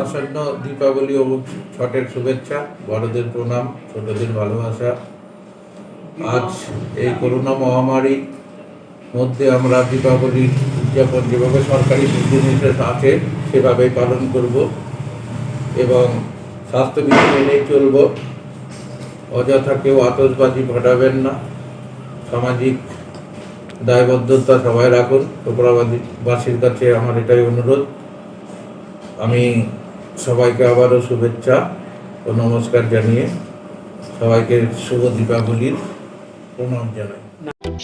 আসন্ন দীপাবলি ও ছটের শুভেচ্ছা, বড়দের প্রণাম, ছোটদের ভালোবাসা। আজ এই করোনা মহামারী মধ্যে আমরা দীপাবলির উদযাপন যেভাবে সরকারি নির্দেশ আছে, সেভাবেই পালন করব এবং স্বাস্থ্যবিধি মেনেই চলব। অযথা কেউ আতসবাজি ঘটাবেন না। সামাজিক দায়বদ্ধতা সবাই রাখুন। ত্রিপুরাবাসীর কাছে আমার এটাই অনুরোধ। আমি সবাইকে আবারও শুভেচ্ছা ও নমস্কার জানিয়ে সবাইকে শুভ দীপাবলির প্রণাম জানাই।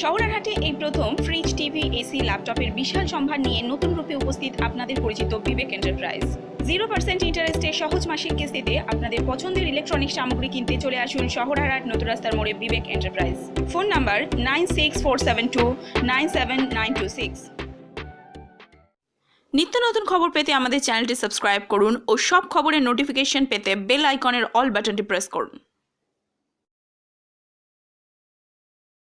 শহরারহাটে এই প্রথম ফ্রিজ টিভি এসি ল্যাপটপের বিশাল সম্ভার নিয়ে নতুন রূপে উপস্থিত আপনাদের পরিচিত বিবেক এন্টারপ্রাইজ জিরো পার্সেন্ট ইন্টারেস্টে সহজ মাসিক কিস্তিতে আপনাদের পছন্দের ইলেকট্রনিক সামগ্রী কিনতে চলে আসুন শহরারহাট নতুন রাস্তার মোড়ে Bibek enterprise phone number nine six four seven two nine seven nine two six. নিত্য নতুন খবর পেতে আমাদের চ্যানেলটি সাবস্ক্রাইব করুন ও সব খবরের নোটিফিকেশন পেতে বেল আইকনের অল বাটনটি প্রেস করুন।